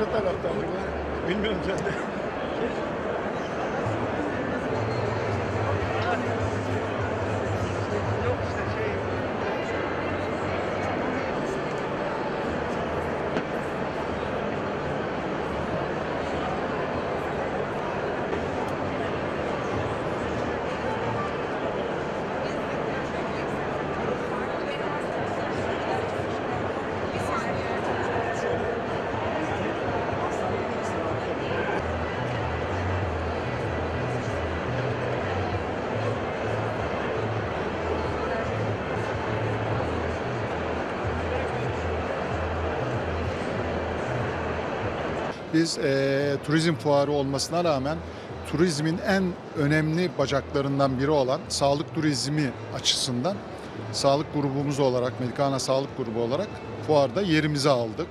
ne tarafta acaba? Bilmiyorum sen de. Biz eee, turizm fuarı olmasına rağmen turizmin en önemli bacaklarından biri olan sağlık turizmi açısından sağlık grubumuz olarak, Melikana Sağlık Grubu olarak fuarda yerimizi aldık.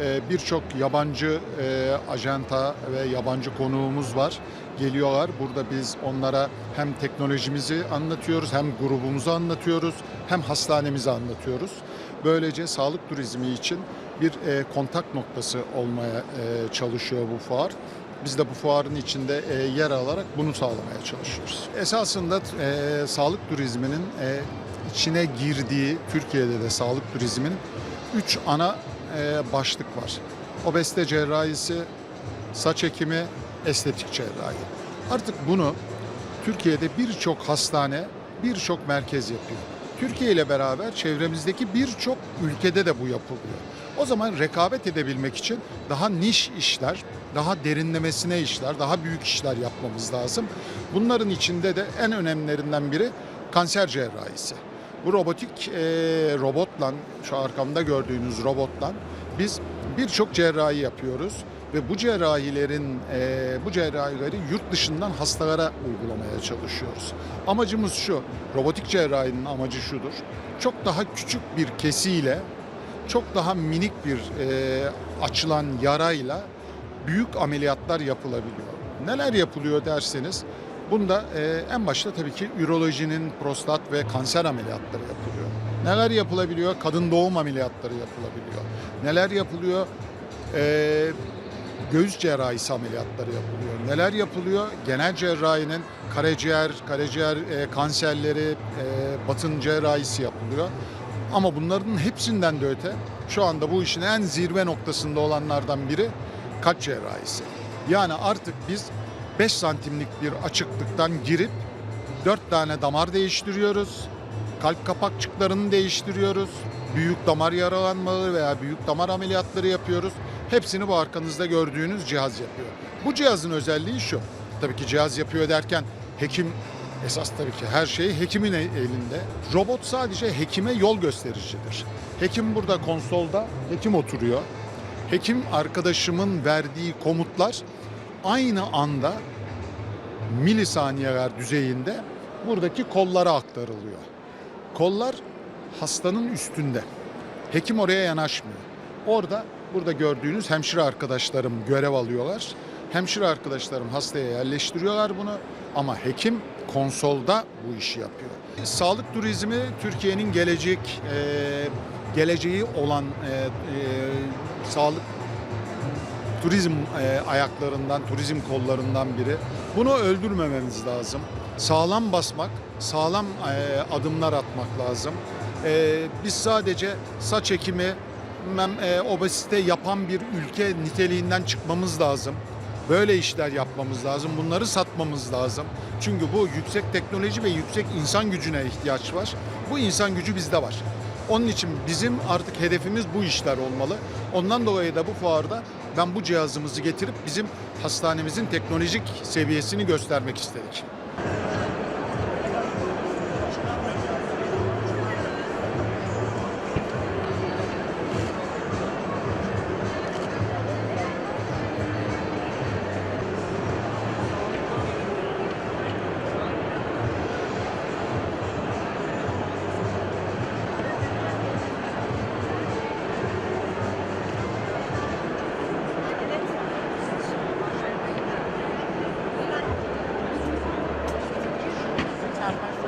Eee, Birçok yabancı eee, ajanta ve yabancı konuğumuz var. Geliyorlar. Burada biz onlara hem teknolojimizi anlatıyoruz, hem grubumuzu anlatıyoruz, hem hastanemizi anlatıyoruz. Böylece sağlık turizmi için bir e, kontak noktası olmaya e, çalışıyor bu fuar. Biz de bu fuarın içinde e, yer alarak bunu sağlamaya çalışıyoruz. Esasında e, sağlık turizminin e, içine girdiği, Türkiye'de de sağlık turizminin üç ana e, başlık var. Obezite cerrahisi, saç ekimi, estetik cerrahi. Artık bunu Türkiye'de birçok hastane, birçok merkez yapıyor. Türkiye ile beraber çevremizdeki birçok ülkede de bu yapılıyor. O zaman rekabet edebilmek için daha niş işler, daha derinlemesine işler, daha büyük işler yapmamız lazım. Bunların içinde de en önemlilerinden biri kanser cerrahisi. Bu robotik e, robotla, şu arkamda gördüğünüz robotla biz birçok cerrahi yapıyoruz ve bu cerrahilerin e, bu cerrahileri yurt dışından hastalara uygulamaya çalışıyoruz. Amacımız şu, robotik cerrahinin amacı şudur. Çok daha küçük bir kesiyle, çok daha minik bir e, açılan yarayla büyük ameliyatlar yapılabiliyor. Neler yapılıyor derseniz, bunda e, en başta tabii ki ürolojinin prostat ve kanser ameliyatları yapılıyor. Neler yapılabiliyor? Kadın doğum ameliyatları yapılabiliyor. Neler yapılıyor? E, göğüs cerrahisi ameliyatları yapılıyor. Neler yapılıyor? Genel cerrahinin karaciğer, karaciğer e, kanserleri, e, batın cerrahisi yapılıyor. Ama bunların hepsinden de öte şu anda bu işin en zirve noktasında olanlardan biri kalp cerrahisi. Yani artık biz 5 santimlik bir açıklıktan girip 4 tane damar değiştiriyoruz. Kalp kapakçıklarını değiştiriyoruz. Büyük damar yaralanmaları veya büyük damar ameliyatları yapıyoruz. Hepsini bu arkanızda gördüğünüz cihaz yapıyor. Bu cihazın özelliği şu. Tabii ki cihaz yapıyor derken hekim esas tabii ki her şey hekimin el- elinde. Robot sadece hekime yol göstericidir. Hekim burada konsolda, hekim oturuyor. Hekim arkadaşımın verdiği komutlar aynı anda milisaniyeler düzeyinde buradaki kollara aktarılıyor. Kollar hastanın üstünde. Hekim oraya yanaşmıyor. Orada burada gördüğünüz hemşire arkadaşlarım görev alıyorlar. Hemşire arkadaşlarım hastaya yerleştiriyorlar bunu ama hekim konsolda bu işi yapıyor. Sağlık turizmi Türkiye'nin gelecek e, geleceği olan e, e, sağlık turizm e, ayaklarından, turizm kollarından biri. Bunu öldürmememiz lazım. Sağlam basmak, sağlam e, adımlar atmak lazım. E, biz sadece saç ekimi, bilmem, e, obezite yapan bir ülke niteliğinden çıkmamız lazım. Böyle işler yapmamız lazım. Bunları satmamız lazım. Çünkü bu yüksek teknoloji ve yüksek insan gücüne ihtiyaç var. Bu insan gücü bizde var. Onun için bizim artık hedefimiz bu işler olmalı. Ondan dolayı da bu fuarda ben bu cihazımızı getirip bizim hastanemizin teknolojik seviyesini göstermek istedik. out.